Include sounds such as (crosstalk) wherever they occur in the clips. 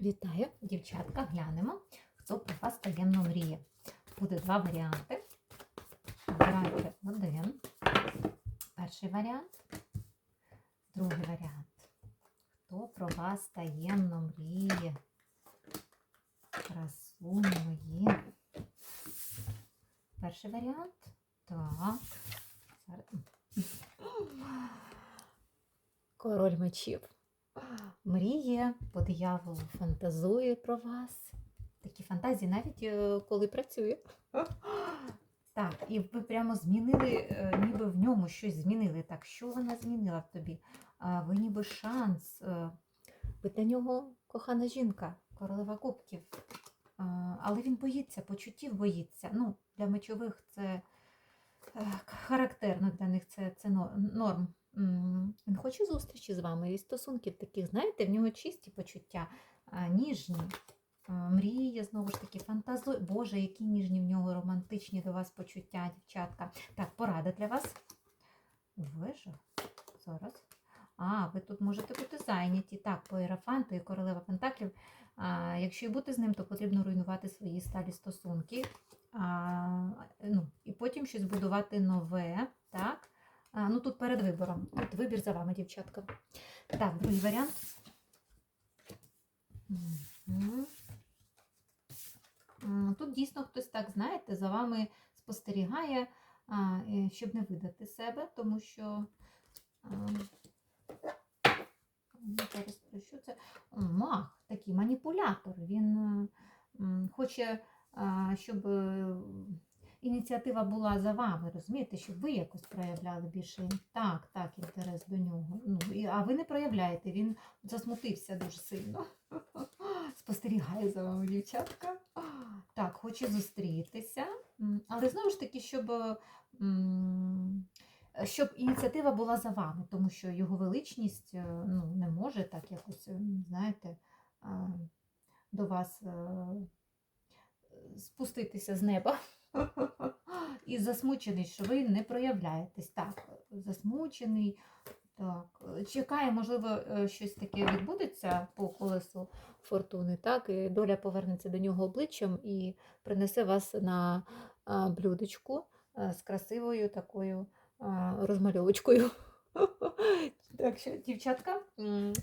Вітаю, дівчатка, глянемо, хто про вас таємно мріє. Буде два варіанти. Обирайте один. Перший варіант, другий варіант. Хто про вас таємно мріє? Мої. Перший варіант. Так. Король мечів. Мріє, по дияволу фантазує про вас. Такі фантазії навіть е, коли працює. (laughs) Так, і ви прямо змінили, е, ніби в ньому щось змінили. Так, що вона змінила в тобі? Ви ніби шанс. е, Ви для нього кохана жінка, королева кубків. Але він боїться, почуттів боїться. Ну, для мечових це е, характерно для них це, це норм. Він хоче зустрічі з вами і стосунків таких, знаєте, в нього чисті почуття, ніжні. Мріє, знову ж таки, фантазує. Боже, які ніжні в нього романтичні до вас почуття, дівчатка. Так, порада для вас. Вижу. Зараз. А, ви тут можете бути зайняті. Так, по Ерафанту і королева Пентаклів. А, якщо і бути з ним, то потрібно руйнувати свої сталі стосунки. А, ну, і потім щось будувати нове. Так? А, ну тут перед вибором. Тут вибір за вами, дівчатка. Так, другий варіант. Тут дійсно хтось так, знаєте, за вами спостерігає, щоб не видати себе, тому що. що це? Мах, такий маніпулятор. Він хоче, щоб ініціатива була за вами, розумієте, щоб ви якось проявляли більше так, так, інтерес до нього. Ну, і, а ви не проявляєте, він засмутився дуже сильно. (laughs) Спостерігає за вами, дівчатка. Так, хоче зустрітися. Але знову ж таки, щоб, е, щоб ініціатива була за вами, тому що його величність е, ну, не може так якось, е, знаєте, до вас е, спуститися з неба. (laughs) І засмучений, що ви не проявляєтесь. Так, засмучений. Так, чекає, можливо, е, щось таке відбудеться по колесу фортуни, так, і доля повернеться до нього обличчям і принесе вас на блюдечку з красивою такою розмальовочкою. (laughs) Так що, дівчатка,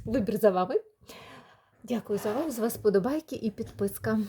вибір за вами. Дякую за увагу. З вас подобайки і підписка.